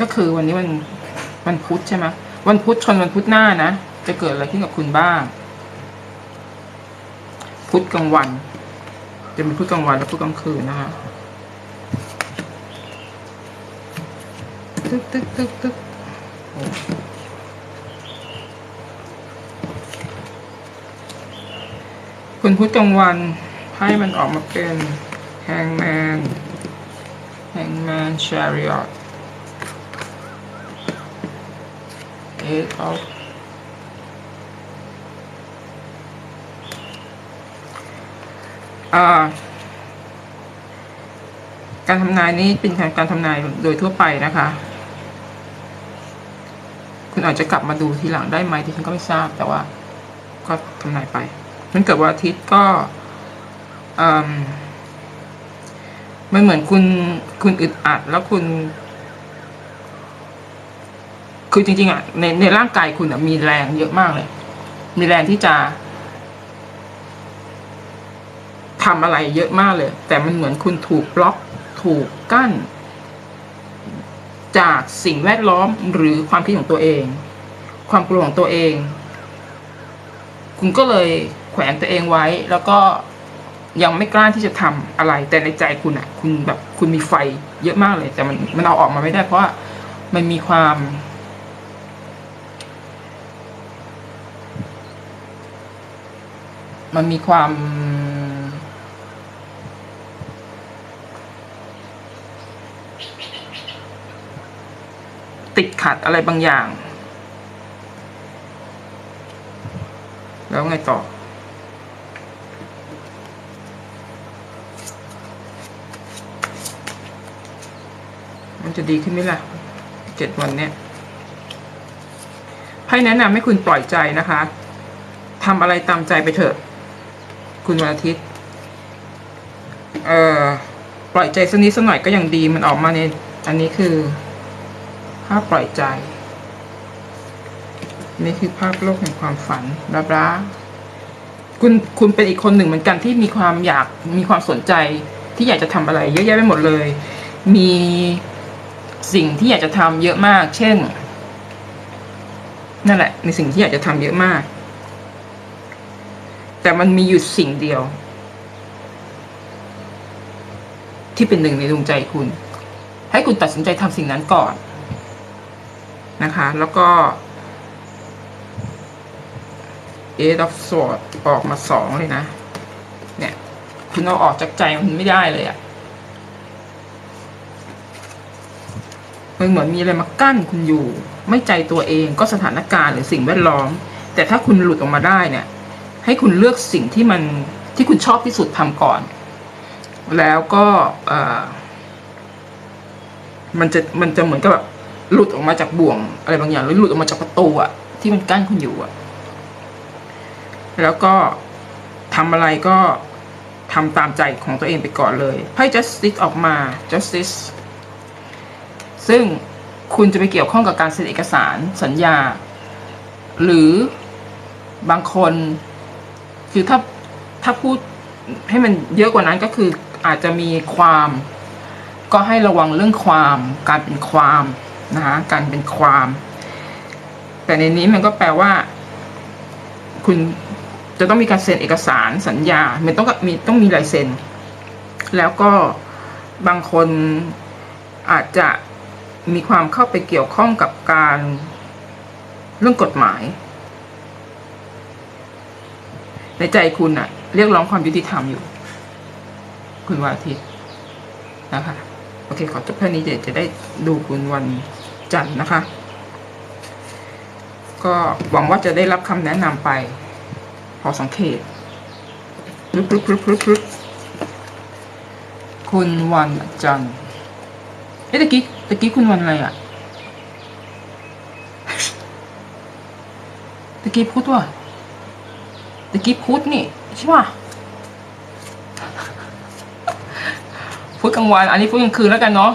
ก็คือวันนี้วันวันพุธใช่ไหมวันพุธชนวันพุธหน้านะ จะเกิดอะไรขึ้นกับคุณบ้าง พุธกลางวัน จะมีพุธกลางวันและพุธกลางคืนนะคะตึ๊กตึ๊กตึ๊กตึ๊กคุณพุธกลางวันไพ่มันออกมาเป็น Hangman Hangman Chariot Eight of อ่าการทำนายนี้เป็นการทำนายโดยทั่วไปนะคะ คุณอาจจะกลับมาดูทีหลังได้ไหมที่ฉันก็ไม่ทราบแต่ว่า ก็ทำนายไปมันเกิดวันอาทิตย์ก็อืมมันเหมือนคุณคุณอึดอัดแล้วคุณ คือจริงๆอะในในร่างกายคุณมีแรงเยอะมากเลย มีแรงที่จะทำอะไรเยอะมากเลย แต่มันเหมือนคุณถูกบล็อกถูกกั้น จากสิ่งแวดล้อมหรือความคิดของตัวเอง ความกลัวของตัวเอง คุณก็เลยแขวนตัวเองไว้ แล้วก็ยังไม่กล้าที่จะทำอะไร แต่ในใจคุณอะคุณแบบคุณมีไฟเยอะมากเลย แต่มันมันเอาออกมาไม่ได้เพราะว่ามันมีความ มันมีความ ติดขัดอะไรบางอย่าง แล้วไงต่อมันจะดีขึ้นไหมล่ะเจ็ดวันเนี้ยไพ่แนะนำให้คุณปล่อยใจนะคะทำอะไรตามใจไปเถอะ คุณวันอาทิตย์ เอ่อ ปล่อยใจสักนิดสักหน่อยก็ยังดีมันออกมาใน อันนี้คือ ภาพปล่อยใจ นี่คือภาพโลกแห่งความฝันบลาบลาคุณคุณเป็นอีกคนหนึ่งเหมือนกันที่มีความอยากมีความสนใจที่อยากจะทำอะไร เยอะแยะไปหมดเลย มีสิ่งที่อยากจะทำเยอะมาก เช่น นั่นแหละ ในสิ่งที่อยากจะทำเยอะมาก แต่มันมีอยู่สิ่งเดียว ที่เป็นหนึ่งในดวงใจคุณ ให้คุณตัดสินใจทำสิ่งนั้นก่อนนะคะ แล้วก็ eight of swords ออกมาสองเลยนะ เนี่ย คุณเอาออกจากใจมันไม่ได้เลยอะ่ะมันเหมือนมีอะไรมากั้นคุณอยู่ ไม่ใจตัวเองก็สถานการณ์หรือสิ่งแวดล้อม แต่ถ้าคุณหลุดออกมาได้เนี่ย ให้คุณเลือกสิ่งที่มันที่คุณชอบที่สุดทำก่อน แล้วก็มันจะมันจะเหมือนกับแบบหลุดออกมาจากบ่วง อะไรบางอย่างหรือหลุดออกมาจากประตูอะที่มันกั้นคุณอยู่อะแล้วก็ทำอะไรก็ทำตามใจของตัวเองไปก่อนเลยไพ่ justice ออกมา justice ซึ่งคุณจะไปเกี่ยวข้องกับการเซ็นเอกสารสัญญา หรือบางคน คือถ้าถ้าพูดให้มันเยอะกว่านั้นก็คืออาจจะมีความ ก็ให้ระวังเรื่องความ การเป็นความนะคะการเป็นความ แต่ในนี้มันก็แปลว่า คุณจะต้องมีการเซ็นเอกสารสัญญา มันต้องมีต้องมีลายเซ็น แล้วก็บางคนอาจจะมีความเข้าไปเกี่ยวข้องกับการเรื่องกฎหมาย ในใจคุณอะเรียกร้องความยุติธรรมอยู่ คุณวันอาทิตย์นะคะโอเค ขอจบแค่นี้เดี๋ยวจะได้ดูคุณวันจันทร์นะคะ ก็หวังว่าจะได้รับคำแนะนำไป พอสังเกตรึบรึบรึบรึบรึบคุณวันจันทร์เอ๊ะตะกี้ตะกี้คุณวันอะไรอะตะกี้พุธว่ะ ตะกี้พุธนี่ใช่ป่ะพุธกลางวัน อันนี้พุธกลางคืนแล้วกันเนาะ